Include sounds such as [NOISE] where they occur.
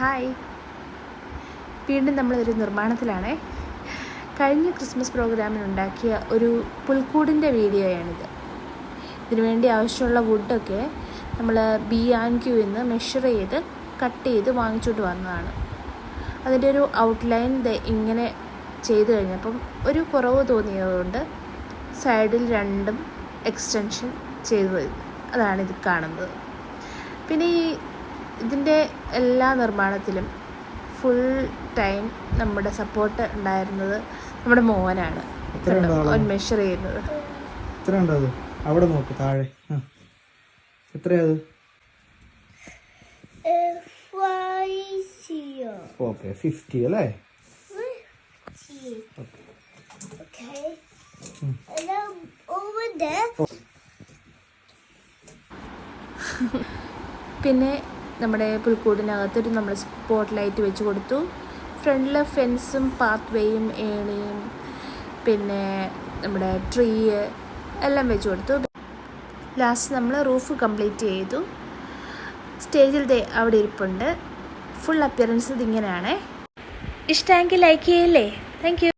Hi. വീണ്ടും നമ്മളൊരു നിർമ്മാണത്തിലാണേ. കഴിഞ്ഞ ക്രിസ്മസ് പ്രോഗ്രാമിനുണ്ടാക്കിയ ഒരു പുൽക്കൂടിന്റെ വീഡിയോയാണിത്. ഇതിനുവേണ്ടി ആവശ്യമുള്ള വുഡൊക്കെ നമ്മൾ ബി ആൻഡ് ക്യൂ നിന്ന് മെഷർ ചെയ്ത് കട്ട് ചെയ്ത് വാങ്ങിച്ചുകൊണ്ട് വന്നതാണ്. അതിന്റെ ഒരു ഔട്ട്ലൈൻ ഇങ്ങനെ ചെയ്ത് കഴിഞ്ഞപ്പം ഒരു കുറവ് തോന്നിയതുകൊണ്ട് സൈഡിൽ രണ്ടും എക്സ്റ്റൻഷൻ ചെയ്തു അതാണ് ഇത് കാണുന്നത്. പിന്നെ ഈ ഇതിന്റെ എല്ലാ നിർമ്മാണത്തിലും ഫുൾ ടൈം നമ്മുടെ സപ്പോർട്ട് ഉണ്ടായിരുന്നത് നമ്മുടെ മോനാണ്? അവൻ മെഷർ ചെയ്യുന്നത്. എത്ര അവിടെ നോക്ക് താഴെ. എത്രയാത് ഓക്കെ ഫിഫ്റ്റി അല്ലേ? [LAUGHS] പിന്നെ നമ്മുടെ പുൽക്കൂടിനകത്തൊരു നമ്മൾ സ്പോട്ട് ലൈറ്റ് വെച്ച് കൊടുത്തു. ഫ്രണ്ടിലെ ഫെൻസും പാത്വേയും ഏണിയും പിന്നെ നമ്മുടെ ട്രീ എല്ലാം വെച്ച് കൊടുത്തു. ലാസ്റ്റ് നമ്മൾ റൂഫ് കംപ്ലീറ്റ് ചെയ്തു. സ്റ്റേജിൽ അവിടെ ഇരിപ്പുണ്ട്. ഫുൾ അപ്പിയറൻസ് ഇതിങ്ങനെയാണേ. ഇഷ്ടമെങ്കിൽ ലൈക്ക് ചെയ്യല്ലേ? താങ്ക്